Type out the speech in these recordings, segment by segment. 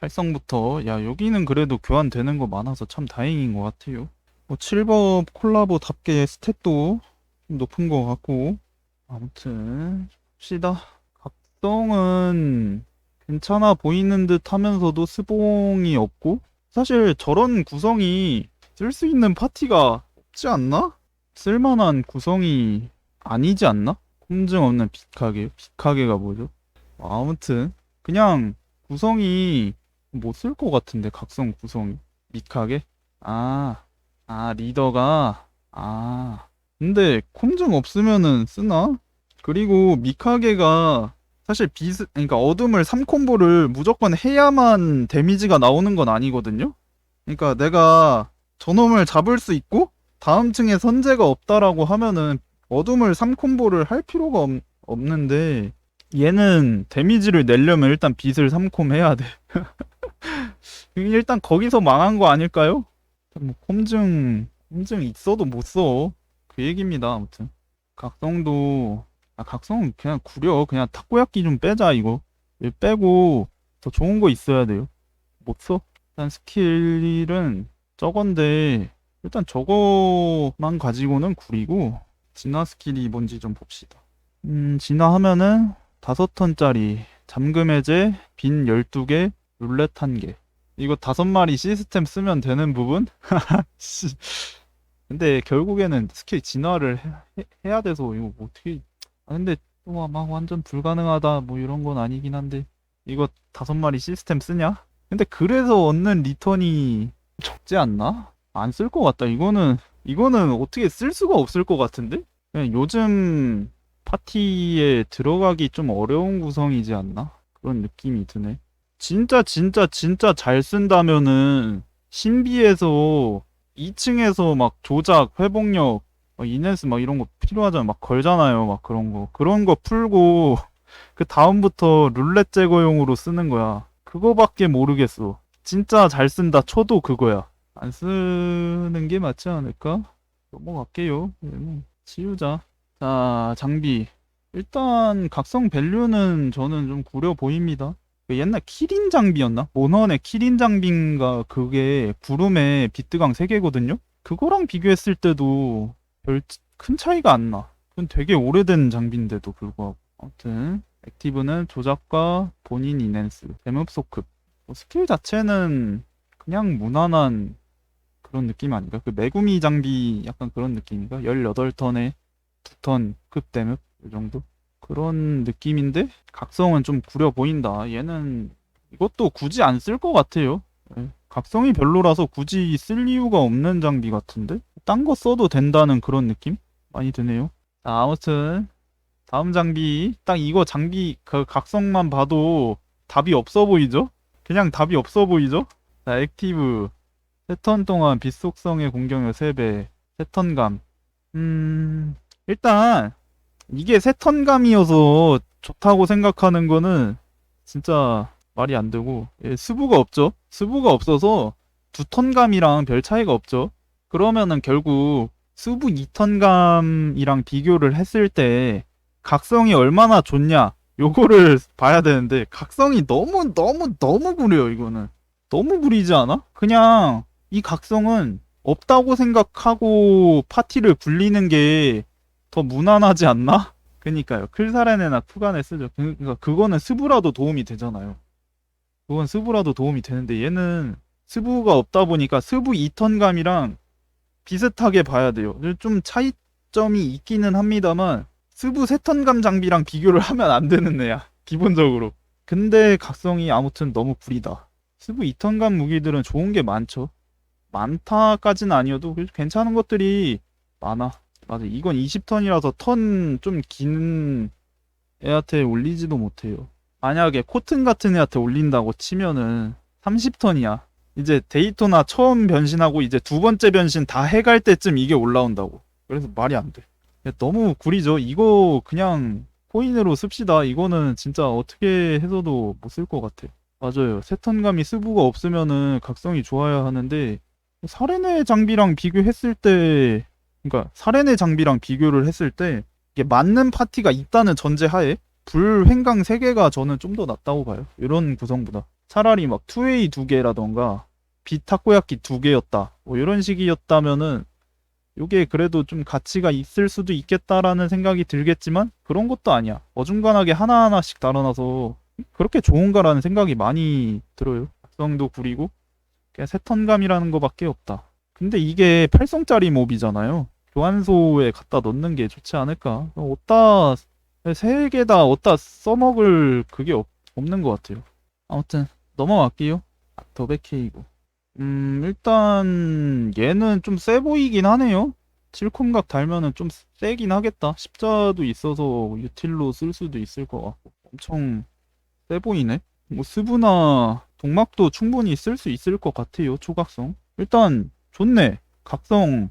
활성부터 야 여기는 그래도 교환되는 거 많아서 참 다행인 것 같아요. 뭐 7법 콜라보답게 스탯도 좀 높은 것 같고 아무튼 봅시다. 각성은 괜찮아 보이는 듯 하면서도 스봉이 없고 사실 저런 구성이 쓸 수 있는 파티가 없지 않나? 쓸만한 구성이 아니지 않나? 콤증 없는 빅하게 빅하게가 뭐죠? 아무튼 그냥 구성이 못 쓸 것 같은데 각성 구성이 믹하게 아, 아 리더가 아 근데 콤증 없으면은 쓰나? 그리고 믹하게가 사실 비스 그러니까 어둠을 3콤보를 무조건 해야만 데미지가 나오는 건 아니거든요. 그러니까 내가 저놈을 잡을 수 있고 다음 층에 선제가 없다라고 하면은 어둠을 3콤보를 할 필요가 없, 없는데 얘는 데미지를 내려면 일단 빛을 3콤 해야 돼. 일단 거기서 망한 거 아닐까요? 뭐 콤증 콤증 있어도 못 써. 그 얘기입니다. 아무튼 각성도 아 각성은 그냥 구려 그냥 타코야끼 좀 빼자 이거 이거 빼고 더 좋은 거 있어야 돼요. 못 써. 일단 스킬은 저건데 일단 저거만 가지고는 구리고 진화 스킬이 뭔지 좀 봅시다. 음, 진화하면은 다섯 턴짜리 잠금 해제 빈 12개 룰렛 1개 이거 다섯 마리 시스템 쓰면 되는 부분? 씨. 근데 결국에는 스킬 진화를 해, 야 돼서 이거 뭐 어떻게 아 근데 또막 완전 불가능하다 뭐 이런 건 아니긴 한데 이거 다섯 마리 시스템 쓰냐? 근데 그래서 얻는 리턴이 적지 않나? 안 쓸 것 같다. 이거는 이거는 어떻게 쓸 수가 없을 것 같은데? 그냥 요즘 파티에 들어가기 좀 어려운 구성이지 않나? 그런 느낌이 드네. 진짜 진짜 진짜 잘 쓴다면은 신비에서 2층에서 막 조작, 회복력, 막 이넨스 막 이런 거 필요하잖아. 막 걸잖아요. 막 그런 거. 그런 거 풀고 그 다음부터 룰렛 제거용으로 쓰는 거야. 그거밖에 모르겠어. 진짜 잘 쓴다 쳐도 그거야. 안 쓰는 게 맞지 않을까? 넘어갈게요. 얘는 치우자. 자, 장비. 일단 각성 밸류는 저는 좀 구려 보입니다. 그 옛날 키린 장비였나? 모넌의 키린 장비인가 그게 구름에 비트강 3개거든요? 그거랑 비교했을 때도 별 큰 차이가 안 나. 그건 되게 오래된 장비인데도 불구하고. 아무튼 액티브는 조작과 본인 이넨스, 데뭅 소급. 뭐 스킬 자체는 그냥 무난한 그런 느낌 아닌가? 그 메구미 장비 약간 그런 느낌인가? 18턴에 2턴 급 데뭅 이 정도? 그런 느낌인데 각성은 좀 구려 보인다. 얘는 이것도 굳이 안 쓸 것 같아요. 예. 각성이 별로라서 굳이 쓸 이유가 없는 장비 같은데? 딴 거 써도 된다는 그런 느낌? 많이 드네요. 자, 아무튼 다음 장비 딱 이거 장비 그 각성만 봐도 답이 없어 보이죠? 그냥 답이 없어 보이죠? 자, 액티브 세턴 동안 빛 속성의 공격력 3배 세 턴감 음 일단 이게 세 턴감이어서 좋다고 생각하는 거는 진짜 말이 안 되고 예, 스부가 없죠. 스부가 없어서 두 턴감이랑 별 차이가 없죠. 그러면은 결국 스부 2턴감이랑 비교를 했을 때 각성이 얼마나 좋냐 요거를 봐야 되는데 각성이 너무 너무 너무 구려요 이거는. 너무 구리지 않아? 그냥 이 각성은 없다고 생각하고 파티를 굴리는 게 더 무난하지 않나? 그니까요. 클사렌이나 쿠간에 쓰죠. 그러니까 그거는 스부라도 도움이 되잖아요. 그건 스부라도 도움이 되는데 얘는 스부가 없다 보니까 스부 2턴감이랑 비슷하게 봐야 돼요. 좀 차이점이 있기는 합니다만 스부 3턴감 장비랑 비교를 하면 안 되는 애야. 기본적으로. 근데 각성이 아무튼 너무 구리다. 스부 2턴감 무기들은 좋은 게 많죠. 많다까진 아니어도 괜찮은 것들이 많아. 맞아. 이건 20턴이라서 턴 좀 긴 애한테 올리지도 못해요. 만약에 코튼 같은 애한테 올린다고 치면은 30턴이야. 이제 데이토나 처음 변신하고 이제 두 번째 변신 다 해갈 때쯤 이게 올라온다고. 그래서 말이 안 돼. 야, 너무 구리죠. 이거 그냥 코인으로 씁시다. 이거는 진짜 어떻게 해서도 못 쓸 것 같아. 맞아요. 세턴감이 스부가 없으면은 각성이 좋아야 하는데 사레네 장비랑 비교했을 때 그러니까 사레네 장비랑 비교를 했을 때 이게 맞는 파티가 있다는 전제하에 불 횡강 3개가 저는 좀 더 낫다고 봐요. 이런 구성보다. 차라리 막 투웨이 두 개라던가 빛 타코야끼 두 개였다. 뭐 이런 식이었다면은 요게 그래도 좀 가치가 있을 수도 있겠다라는 생각이 들겠지만 그런 것도 아니야. 어중간하게 하나하나씩 달아놔서 그렇게 좋은가라는 생각이 많이 들어요. 각성도 구리고 그냥 세턴감이라는 거밖에 없다. 근데 이게 8성짜리 몹이잖아요. 교환소에 갖다 넣는 게 좋지 않을까? 어디다 세 개 다 어디다 써먹을 그게 없, 없는 것 같아요. 아무튼 넘어갈게요. 더베케이고. 음 일단 얘는 좀 세 보이긴 하네요. 칠콤각 달면은 좀 세긴 하겠다. 십자도 있어서 유틸로 쓸 수도 있을 것 같고. 엄청 세 보이네. 뭐 스브나 동막도 충분히 쓸 수 있을 것 같아요. 초각성. 일단 좋네. 각성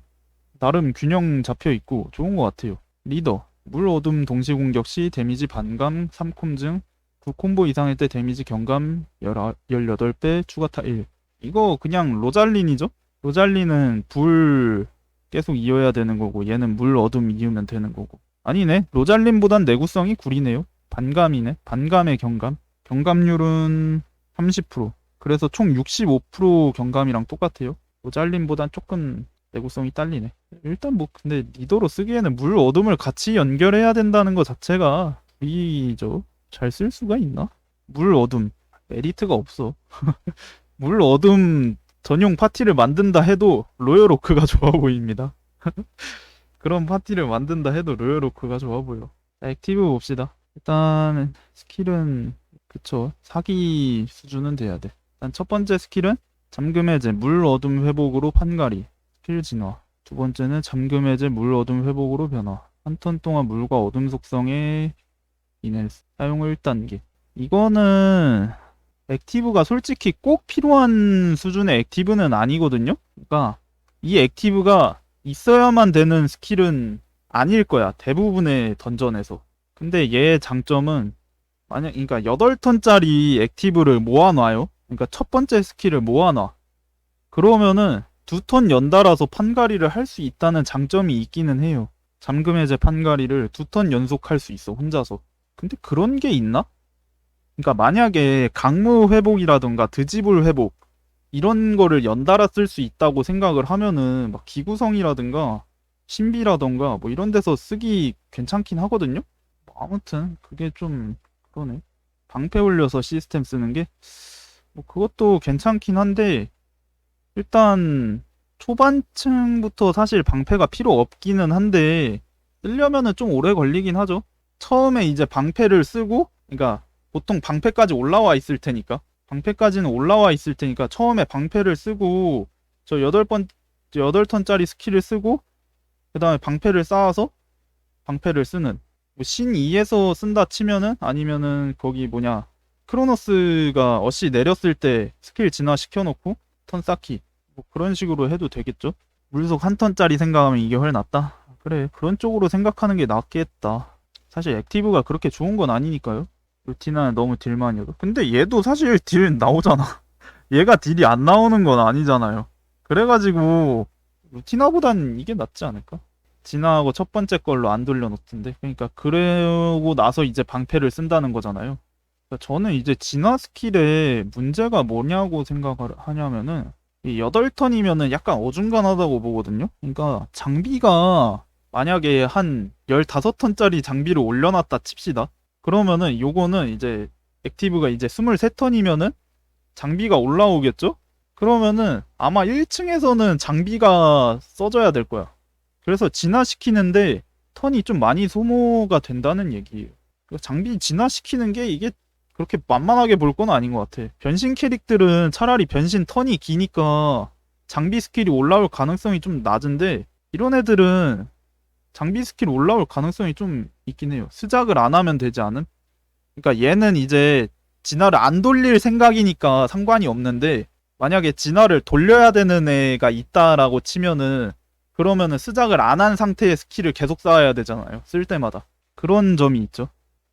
나름 균형 잡혀 있고 좋은 것 같아요. 리더 물 어둠 동시 공격 시 데미지 반감 3콤 중 9콤보 이상일 때 데미지 경감 18배 추가타 1 이거 그냥 로잘린이죠? 로잘린은 불 계속 이어야 되는 거고 얘는 물 어둠 이으면 되는 거고. 아니네. 로잘린보단 내구성이 구리네요. 반감이네. 반감의 경감. 경감률은 30% 그래서 총 65% 경감이랑 똑같아요 로잘린보단 조금 내구성이 딸리네 일단 뭐 근데 리더로 쓰기에는 물 어둠을 같이 연결해야 된다는 것 자체가 이죠 잘 쓸 수가 있나? 물 어둠 메리트가 없어 물 어둠 전용 파티를 만든다 해도 로열 오크가 좋아 보입니다. 그런 파티를 만든다 해도 로열 오크가 좋아 보여. 자, 액티브 봅시다. 일단 스킬은 그쵸 사기 수준은 돼야 돼. 일단 첫 번째 스킬은 잠금 해제 물 어둠 회복으로 판가리 스킬 진화. 두 번째는 잠금 해제 물 어둠 회복으로 변화. 한 턴 동안 물과 어둠 속성에 인해 사용 1단계. 이거는 액티브가 솔직히 꼭 필요한 수준의 액티브는 아니거든요. 그러니까 이 액티브가 있어야만 되는 스킬은 아닐 거야. 대부분의 던전에서. 근데 얘의 장점은 만약 그러니까 8턴짜리 액티브를 모아놔요. 그러니까 첫 번째 스킬을 모아놔. 그러면은 두 턴 연달아서 판가리를 할 수 있다는 장점이 있기는 해요. 잠금 해제 판가리를 두 턴 연속 할 수 있어 혼자서. 근데 그런 게 있나? 그러니까 만약에 강무 회복이라던가 드지불 회복 이런 거를 연달아 쓸 수 있다고 생각을 하면은 막 기구성이라든가 신비라던가 뭐 이런 데서 쓰기 괜찮긴 하거든요. 뭐 아무튼 그게 좀 그러네. 방패 올려서 시스템 쓰는 게 뭐 그것도 괜찮긴 한데 일단 초반층부터 사실 방패가 필요 없기는 한데 쓰려면은 좀 오래 걸리긴 하죠. 처음에 이제 방패를 쓰고 그러니까 보통 방패까지 올라와 있을 테니까 방패까지는 올라와 있을 테니까 처음에 방패를 쓰고 저 여덟 번 여덟 턴짜리 스킬을 쓰고 그 다음에 방패를 쌓아서 방패를 쓰는 뭐 신 2에서 쓴다 치면은 아니면은 거기 뭐냐 크로노스가 어시 내렸을 때 스킬 진화 시켜놓고 턴 쌓기 뭐 그런 식으로 해도 되겠죠 물속 한 턴짜리 생각하면 이게 훨 낫다 그래 그런 쪽으로 생각하는 게 낫겠다 사실 액티브가 그렇게 좋은 건 아니니까요 루티나는 너무 딜만이어도. 근데 얘도 사실 딜 나오잖아. 얘가 딜이 안 나오는 건 아니잖아요. 그래가지고 루티나보단 이게 낫지 않을까? 진화하고 첫 번째 걸로 안 돌려놓던데. 그러니까 그러고 나서 이제 방패를 쓴다는 거잖아요. 그러니까 저는 이제 진화 스킬에 문제가 뭐냐고 생각을 하냐면은 이 8턴이면은 약간 어중간하다고 보거든요. 그러니까 장비가 만약에 한 15턴짜리 장비를 올려놨다 칩시다. 그러면은 요거는 이제 액티브가 이제 23턴이면은 장비가 올라오겠죠? 그러면은 아마 1층에서는 장비가 써져야 될 거야. 그래서 진화시키는데 턴이 좀 많이 소모가 된다는 얘기예요. 그러니까 장비 진화시키는 게 이게 그렇게 만만하게 볼 건 아닌 것 같아. 변신 캐릭들은 차라리 변신 턴이 기니까 장비 스킬이 올라올 가능성이 좀 낮은데 이런 애들은 장비 스킬 올라올 가능성이 좀 있긴 해요. 스작을 안 하면 되지 않음? 그러니까 얘는 이제 진화를 안 돌릴 생각이니까 상관이 없는데 만약에 진화를 돌려야 되는 애가 있다라고 치면은 그러면은 스작을 안 한 상태의 스킬을 계속 쌓아야 되잖아요. 쓸 때마다. 그런 점이 있죠.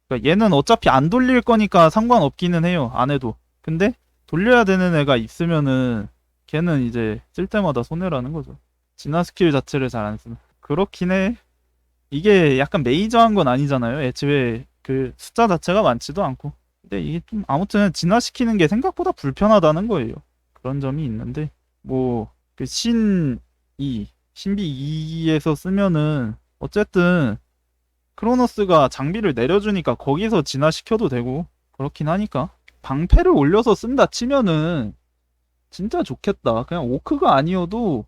그러니까 얘는 어차피 안 돌릴 거니까 상관없기는 해요. 안 해도. 근데 돌려야 되는 애가 있으면은 걔는 이제 쓸 때마다 손해라는 거죠. 진화 스킬 자체를 잘 안 쓰면. 그렇긴 해. 이게 약간 메이저한 건 아니잖아요. 애초에 그 숫자 자체가 많지도 않고 근데 이게 좀 아무튼 진화시키는 게 생각보다 불편하다는 거예요. 그런 점이 있는데 뭐 그 신이 신비 2에서 쓰면은 어쨌든 크로노스가 장비를 내려주니까 거기서 진화시켜도 되고 그렇긴 하니까 방패를 올려서 쓴다 치면은 진짜 좋겠다. 그냥 오크가 아니어도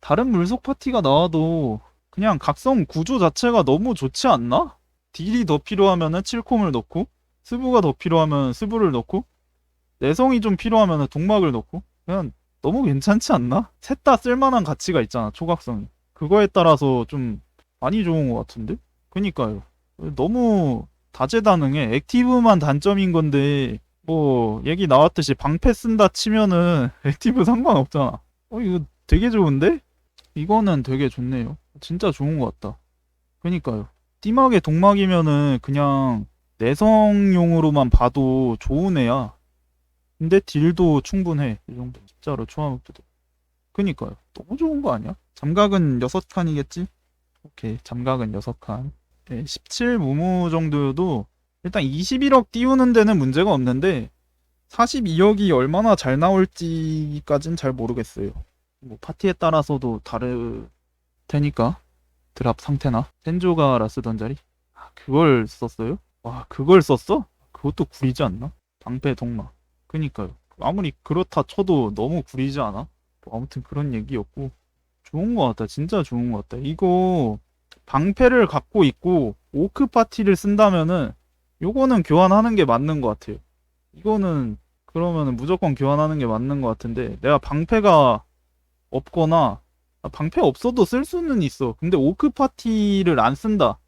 다른 물속 파티가 나와도 그냥 각성 구조 자체가 너무 좋지 않나? 딜이 더 필요하면은 칠콤을 넣고 스부가 더 필요하면 스부를 넣고 내성이 좀 필요하면은 동막을 넣고 그냥 너무 괜찮지 않나? 셋 다 쓸만한 가치가 있잖아 초각성이 그거에 따라서 좀 많이 좋은 것 같은데? 그니까요 너무 다재다능해 액티브만 단점인 건데 뭐 얘기 나왔듯이 방패 쓴다 치면은 액티브 상관없잖아 어 이거 되게 좋은데? 이거는 되게 좋네요 진짜 좋은 것 같다 그니까요 띠막의 동막이면은 그냥 내성용으로만 봐도 좋은 애야. 근데 딜도 충분해. 이 정도. 진짜로 초화목도. 그니까요. 너무 좋은 거 아니야? 잠각은 6칸이겠지? 오케이. 잠각은 6칸. 네, 17 무무 정도여도 일단 21억 띄우는 데는 문제가 없는데 42억이 얼마나 잘 나올지까진 잘 모르겠어요. 뭐 파티에 따라서도 다를 테니까 드랍 상태나 센조가라 쓰던 자리 아, 그걸 썼어요? 와 그걸 썼어? 그것도 구리지 않나? 방패 동막 그니까요 아무리 그렇다 쳐도 너무 구리지 않아? 뭐 아무튼 그런 얘기였고 좋은 것 같다 진짜 좋은 것 같다 이거 방패를 갖고 있고 오크 파티를 쓴다면은 요거는 교환하는 게 맞는 것 같아요 이거는 그러면은 무조건 교환하는 게 맞는 것 같은데 내가 방패가 없거나 아, 방패 없어도 쓸 수는 있어. 근데 오크 파티를 안 쓴다.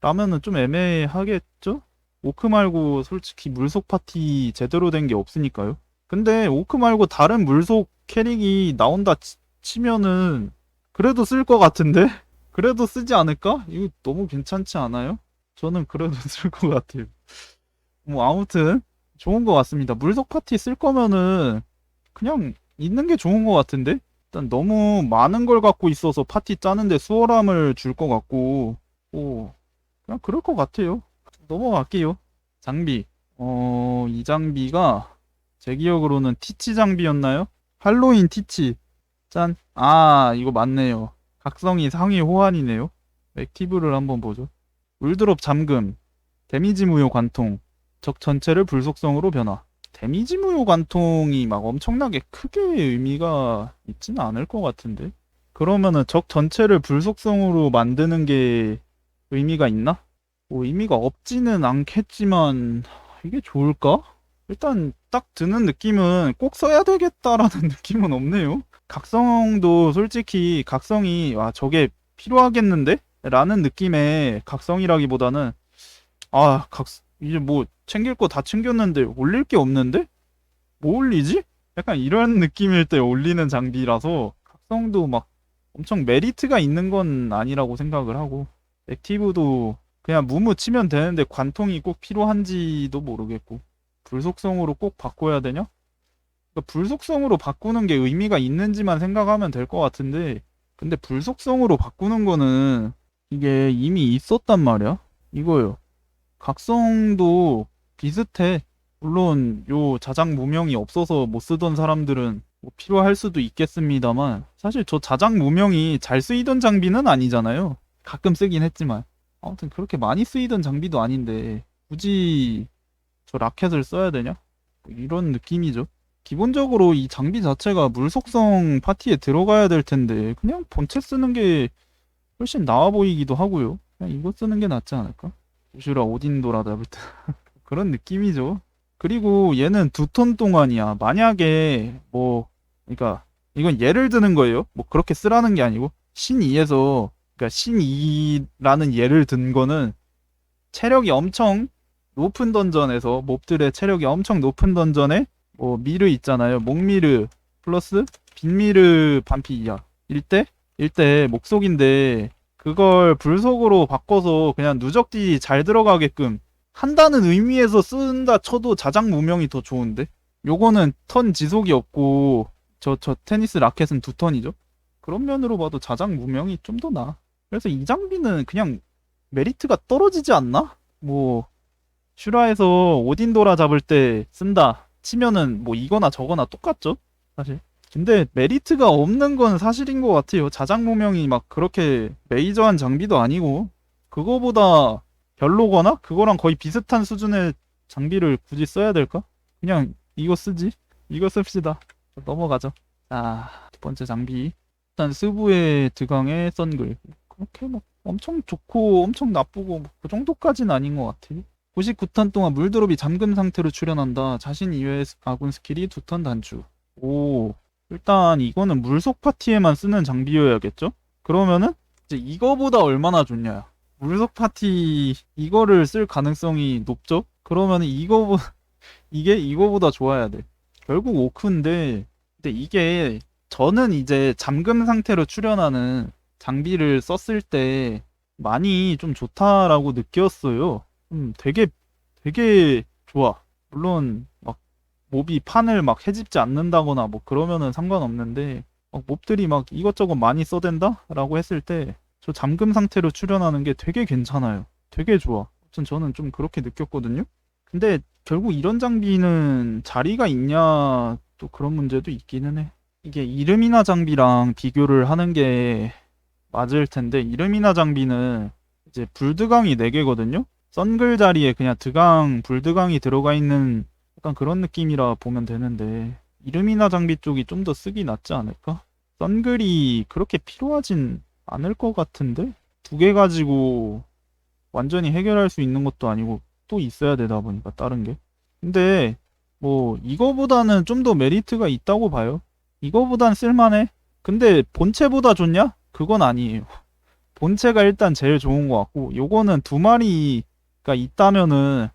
라면은 좀 애매하겠죠? 오크 말고 솔직히 물속 파티 제대로 된 게 없으니까요. 근데 오크 말고 다른 물속 캐릭이 나온다 치, 치면은 그래도 쓸 것 같은데? 그래도 쓰지 않을까? 이거 너무 괜찮지 않아요? 저는 그래도 쓸 것 같아요. 뭐 아무튼 좋은 것 같습니다. 물속 파티 쓸 거면은 그냥 있는 게 좋은 것 같은데? 일단 너무 많은 걸 갖고 있어서 파티 짜는데 수월함을 줄 것 같고 오 그냥 그럴 것 같아요 넘어갈게요 장비 어 이 장비가 제 기억으로는 티치 장비였나요? 할로윈 티치 짠 아 이거 맞네요 각성이 상위 호환이네요 액티브를 한번 보죠 울드롭 잠금 데미지 무효 관통 적 전체를 불속성으로 변화 데미지 무효 관통이 막 엄청나게 크게 의미가 있지는 않을 것 같은데. 그러면은 적 전체를 불속성으로 만드는 게 의미가 있나? 뭐 의미가 없지는 않겠지만 이게 좋을까? 일단 딱 드는 느낌은 꼭 써야 되겠다라는 느낌은 없네요. 각성도 솔직히 각성이 와 저게 필요하겠는데? 라는 느낌의 각성이라기보다는 아 각, 이제 뭐 챙길 거 다 챙겼는데 올릴 게 없는데? 뭐 올리지? 약간 이런 느낌일 때 올리는 장비라서 각성도 막 엄청 메리트가 있는 건 아니라고 생각을 하고 액티브도 그냥 무무 치면 되는데 관통이 꼭 필요한지도 모르겠고 불속성으로 꼭 바꿔야 되냐? 그러니까 불속성으로 바꾸는 게 의미가 있는지만 생각하면 될 것 같은데 근데 불속성으로 바꾸는 거는 이게 이미 있었단 말이야 이거요 각성도 비슷해. 물론 요 자작 무명이 없어서 못 쓰던 사람들은 뭐 필요할 수도 있겠습니다만 사실 저 자작 무명이 잘 쓰이던 장비는 아니잖아요. 가끔 쓰긴 했지만 아무튼 그렇게 많이 쓰이던 장비도 아닌데 굳이 저 라켓을 써야 되냐? 뭐 이런 느낌이죠. 기본적으로 이 장비 자체가 물 속성 파티에 들어가야 될 텐데 그냥 본체 쓰는 게 훨씬 나아 보이기도 하고요. 그냥 이거 쓰는 게 낫지 않을까? 우슈라 오딘도라다 그런 느낌이죠. 그리고 얘는 두 턴 동안이야. 만약에 뭐 그러니까 이건 예를 드는 거예요. 뭐 그렇게 쓰라는 게 아니고 신2에서 그러니까 신2라는 예를 든 거는 체력이 엄청 높은 던전에서 몹들의 체력이 엄청 높은 던전에 뭐 미르 있잖아요. 목미르 플러스 빈미르 반피 이하 일대 일대 목속인데 그걸 불속으로 바꿔서 그냥 누적딜이 잘 들어가게끔 한다는 의미에서 쓴다 쳐도 자작 무명이 더 좋은데? 요거는 턴 지속이 없고 저, 저 테니스 라켓은 두 턴이죠? 그런 면으로 봐도 자작 무명이 좀 더 나아. 그래서 이 장비는 그냥 메리트가 떨어지지 않나? 뭐 슈라에서 오딘도라 잡을 때 쓴다 치면은 뭐 이거나 저거나 똑같죠? 사실. 근데 메리트가 없는 건 사실인 것 같아요. 자작모명이 막 그렇게 메이저한 장비도 아니고 그거보다 별로거나 그거랑 거의 비슷한 수준의 장비를 굳이 써야 될까? 그냥 이거 쓰지? 이거 씁시다. 넘어가죠. 자두 번째 장비. 일단 스부의 드강의 썬글. 그렇게 막 엄청 좋고 엄청 나쁘고 뭐그 정도까지는 아닌 것 같아요 99턴 동안 물드롭이 잠금 상태로 출현한다. 자신 이외의 스- 아군 스킬이 두 턴 단축. 오, 일단 이거는 물속 파티에만 쓰는 장비여야겠죠? 그러면은 이제 이거보다 얼마나 좋냐? 물속 파티 이거를 쓸 가능성이 높죠? 그러면은 이거보 이게 이거보다 좋아야 돼. 결국 오크인데 근데 이게 저는 이제 잠금 상태로 출현하는 장비를 썼을 때 많이 좀 좋다라고 느꼈어요. 음, 되게 되게 좋아. 물론 막 몹이 판을 막 해집지 않는다거나 뭐 그러면은 상관없는데 막 몹들이 막 이것저것 많이 써댄다라고 했을 때 저 잠금 상태로 출현하는 게 되게 괜찮아요. 되게 좋아. 아무튼 저는 좀 그렇게 느꼈거든요. 근데 결국 이런 장비는 자리가 있냐 또 그런 문제도 있기는 해. 이게 이름이나 장비랑 비교를 하는 게 맞을 텐데 이름이나 장비는 이제 불드강이 4개거든요. 썬글 자리에 그냥 드강, 불드강이 들어가 있는 약간 그런 느낌이라 보면 되는데 이름이나 장비 쪽이 좀 더 쓰기 낫지 않을까? 썬글이 그렇게 필요하진 않을 것 같은데? 두 개 가지고 완전히 해결할 수 있는 것도 아니고 또 있어야 되다 보니까 다른 게. 근데 뭐 이거보다는 좀 더 메리트가 있다고 봐요. 이거보단 쓸만해? 근데 본체보다 좋냐? 그건 아니에요. 본체가 일단 제일 좋은 것 같고 요거는 두 마리 가 있다면은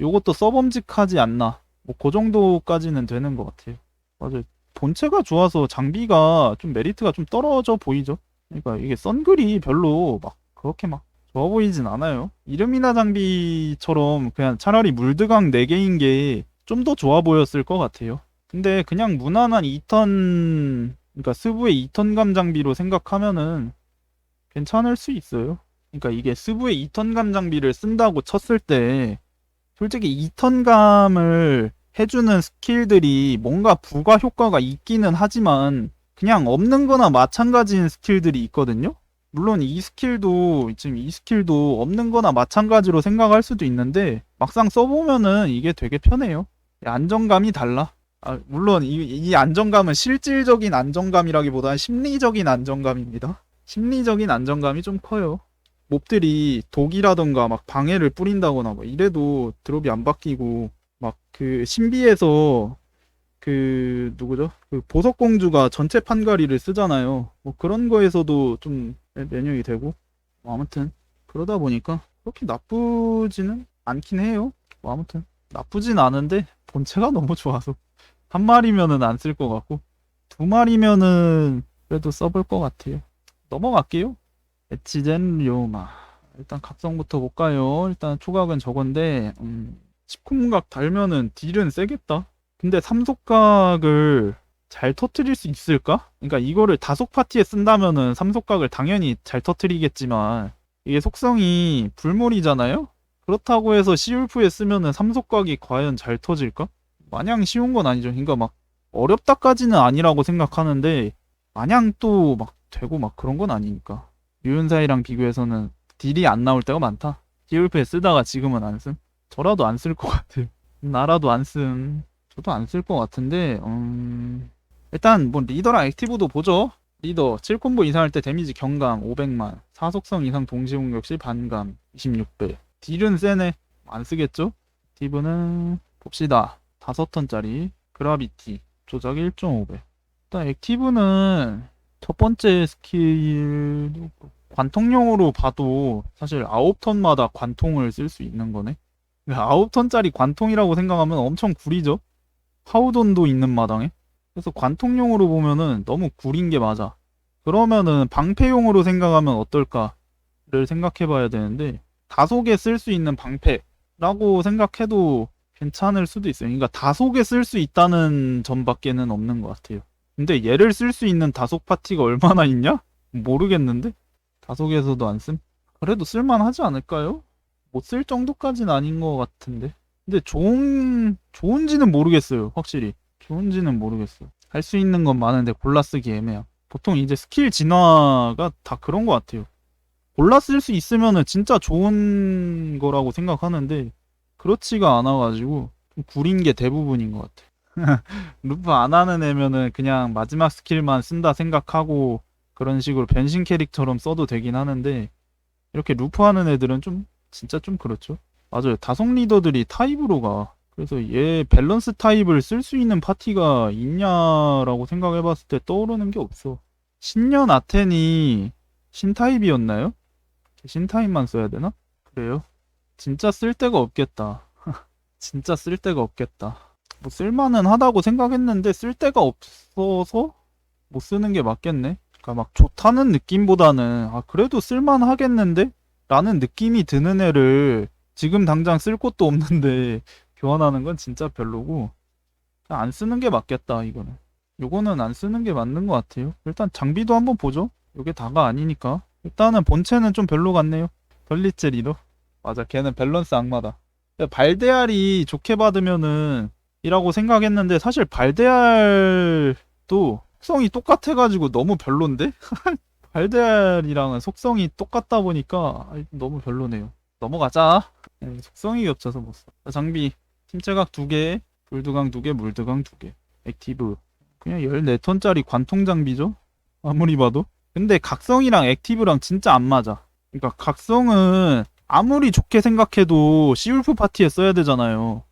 요것도 써범직하지 않나. 뭐 그 정도까지는 되는 것 같아요. 맞아요. 본체가 좋아서 장비가 좀 메리트가 좀 떨어져 보이죠. 그러니까 이게 썬글이 별로 막 그렇게 막 좋아 보이진 않아요. 이름이나 장비처럼 그냥 차라리 물드강 4개인 게 좀 더 좋아 보였을 것 같아요. 근데 그냥 무난한 2턴 그러니까 스부의 2턴감 장비로 생각하면은 괜찮을 수 있어요. 그러니까 이게 스부의 2턴감 장비를 쓴다고 쳤을 때 솔직히 2턴감을 해주는 스킬들이 뭔가 부가 효과가 있기는 하지만 그냥 없는 거나 마찬가지인 스킬들이 있거든요. 물론 이 스킬도 지금 이 스킬도 없는 거나 마찬가지로 생각할 수도 있는데 막상 써보면은 이게 되게 편해요. 안정감이 달라. 아, 물론 이, 이 안정감은 실질적인 안정감이라기보다는 심리적인 안정감입니다. 심리적인 안정감이 좀 커요. 몹들이 독이라던가 막 방해를 뿌린다거나 뭐 이래도 드롭이 안 바뀌고 막 그 신비에서 그 누구죠? 그 보석공주가 전체 판가리를 쓰잖아요. 뭐 그런 거에서도 좀 면역이 되고 뭐 아무튼 그러다 보니까 그렇게 나쁘지는 않긴 해요. 뭐 아무튼 나쁘진 않은데 본체가 너무 좋아서 한 마리면은 안 쓸 것 같고 두 마리면은 그래도 써볼 것 같아요. 넘어갈게요. 에치젠 료마. 일단 각성부터 볼까요? 일단 초각은 저건데, 음, 19문각 달면은 딜은 세겠다. 근데 삼속각을 잘 터트릴 수 있을까? 그러니까 이거를 다속 파티에 쓴다면은 삼속각을 당연히 잘 터트리겠지만, 이게 속성이 불물이잖아요? 그렇다고 해서 시울프에 쓰면은 삼속각이 과연 잘 터질까? 마냥 쉬운 건 아니죠. 그러니까 막 어렵다까지는 아니라고 생각하는데, 마냥 또 막 되고 막 그런 건 아니니까. 유은사이랑 비교해서는 딜이 안 나올 때가 많다. 히울프에 쓰다가 지금은 안 쓴. 저라도 안 쓸 것 같아요. 나라도 안 쓴. 저도 안 쓸 것 같은데, 음... 일단 뭐 리더랑 액티브도 보죠. 리더 7콤보 이상 할 때 데미지 경감 500만, 사속성 이상 동시 공격 시 반감 26배. 딜은 세네. 안 쓰겠죠? 액티브는 봅시다. 5턴짜리 그라비티 조작 1.5배. 일단 액티브는 첫 번째 스킬 관통용으로 봐도 사실 9턴마다 관통을 쓸 수 있는 거네. 9턴짜리 관통이라고 생각하면 엄청 구리죠. 하우돈도 있는 마당에. 그래서 관통용으로 보면은 너무 구린 게 맞아. 그러면은 방패용으로 생각하면 어떨까를 생각해 봐야 되는데 다속에 쓸 수 있는 방패라고 생각해도 괜찮을 수도 있어요. 그러니까 다속에 쓸 수 있다는 점밖에는 없는 것 같아요. 근데 얘를 쓸 수 있는 다속 파티가 얼마나 있냐? 모르겠는데? 다속에서도 안 씀? 그래도 쓸만하지 않을까요? 못 쓸 정도까지는 아닌 것 같은데. 근데 좋은 좋은지는 모르겠어요. 확실히 좋은지는 모르겠어요. 할수 있는 건 많은데 골라 쓰기 애매야. 보통 이제 스킬 진화가 다 그런 것 같아요. 골라 쓸 수 있으면은 진짜 좋은 거라고 생각하는데 그렇지가 않아가지고 좀 구린 게 대부분인 것 같아. 루프 안 하는 애면은 그냥 마지막 스킬만 쓴다 생각하고 그런 식으로 변신 캐릭처럼 써도 되긴 하는데 이렇게 루프 하는 애들은 좀 진짜 좀 그렇죠. 맞아요. 다성 리더들이 타입으로 가. 그래서 얘 밸런스 타입을 쓸 수 있는 파티가 있냐라고 생각해봤을 때 떠오르는 게 없어. 신년 아텐이 신타입이었나요? 신타입만 써야 되나? 그래요? 진짜 쓸 데가 없겠다. 진짜 쓸 데가 없겠다. 뭐 쓸만은 하다고 생각했는데 쓸 데가 없어서 못 쓰는 게 맞겠네. 그러니까 막 좋다는 느낌보다는 아 그래도 쓸만 하겠는데? 라는 느낌이 드는 애를 지금 당장 쓸 곳도 없는데 교환하는 건 진짜 별로고 안 쓰는 게 맞겠다 이거는. 요거는 안 쓰는 게 맞는 것 같아요. 일단 장비도 한번 보죠. 요게 다가 아니니까. 일단은 본체는 좀 별로 같네요. 리더. 맞아, 걔는 밸런스 악마다. 발데알이 좋게 받으면은 이라고 생각했는데 사실 발데알도 속성이 똑같아가지고 너무 별론데? 발데알이랑은 속성이 똑같다 보니까 아이, 너무 별로네요. 넘어가자. 네, 속성이 겹쳐서 못 써. 자, 장비 팀체각 2개, 불드강 2개, 물드강 2개. 액티브 그냥 14톤짜리 관통 장비죠? 아무리 봐도. 근데 각성이랑 액티브랑 진짜 안 맞아. 그러니까 각성은 아무리 좋게 생각해도 시울프 파티에 써야 되잖아요.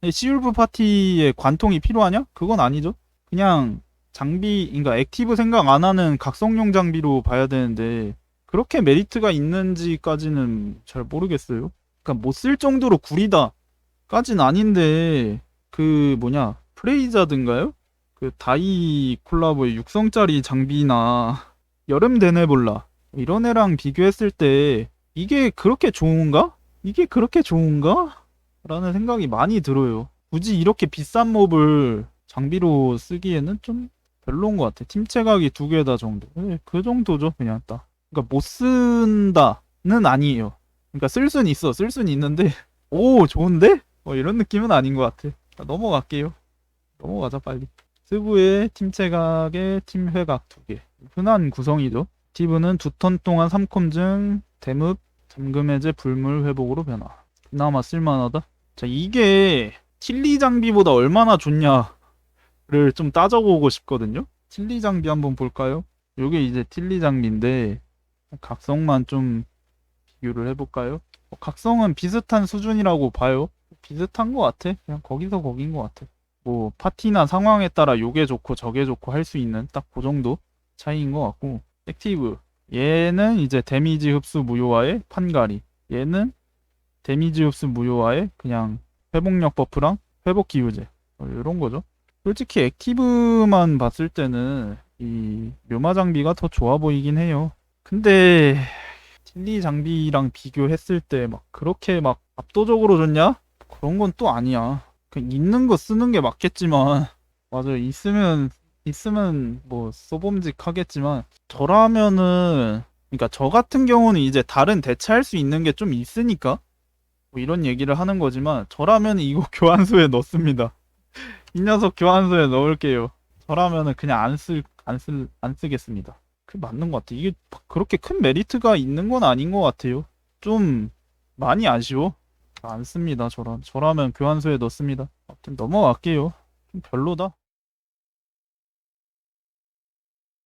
근데 시울프 파티에 관통이 필요하냐? 그건 아니죠. 그냥 장비, 그러니까 액티브 생각 안 하는 각성용 장비로 봐야 되는데 그렇게 메리트가 있는지까지는 잘 모르겠어요. 그러니까 못 쓸 정도로 구리다까진 아닌데 그 뭐냐 프레이자든가요? 그 다이 콜라보의 육성짜리 장비나 여름 데네볼라 이런 애랑 비교했을 때 이게 그렇게 좋은가? 이게 그렇게 좋은가? 라는 생각이 많이 들어요. 굳이 이렇게 비싼 몹을 장비로 쓰기에는 좀 별로인 것 같아. 팀체각이 두 개 다 정도. 네, 그 정도죠, 그냥 딱. 그러니까 못 쓴다는 아니에요. 그러니까 쓸 수는 있어, 쓸 수는 있는데 오 좋은데? 뭐 이런 느낌은 아닌 것 같아. 자, 넘어갈게요. 넘어가자 빨리. 스브의 팀체각의 팀회각 두 개. 흔한 구성이죠. 티브는 두 턴 동안 3콤증, 데묵, 잠금 해제, 불물 회복으로 변화. 그나마 쓸만하다. 자, 이게 틸리 장비보다 얼마나 좋냐를 좀 따져보고 싶거든요. 틸리 장비 한번 볼까요? 요게 이제 틸리 장비인데 각성만 좀 비교를 해볼까요? 어, 각성은 비슷한 수준이라고 봐요. 비슷한 것 같아. 그냥 거기서 거긴 것 같아. 뭐 파티나 상황에 따라 요게 좋고 저게 좋고 할 수 있는 딱 그 정도 차이인 것 같고 액티브 얘는 이제 데미지 흡수 무효화의 판가리 얘는 데미지 흡수 무효화의 그냥 회복력 버프랑 회복 기유제. 이런 거죠. 솔직히 액티브만 봤을 때는 이 묘마 장비가 더 좋아 보이긴 해요. 근데 틸리 장비랑 비교했을 때 막 그렇게 막 압도적으로 좋냐? 그런 건 또 아니야. 그냥 있는 거 쓰는 게 맞겠지만 맞아요. 있으면 있으면 뭐 써봄직하겠지만 저라면은 그러니까 저 같은 경우는 이제 다른 대체할 수 있는 게 좀 있으니까 뭐 이런 얘기를 하는 거지만 저라면 이거 교환소에 넣습니다. 이 녀석 교환소에 넣을게요. 저라면은 그냥 안 쓸 안 쓸 안 쓰겠습니다. 그 맞는 것 같아. 이게 그렇게 큰 메리트가 있는 건 아닌 것 같아요. 좀 많이 아쉬워. 안 씁니다. 저라 저라면 교환소에 넣습니다. 아무튼 넘어갈게요. 좀 별로다.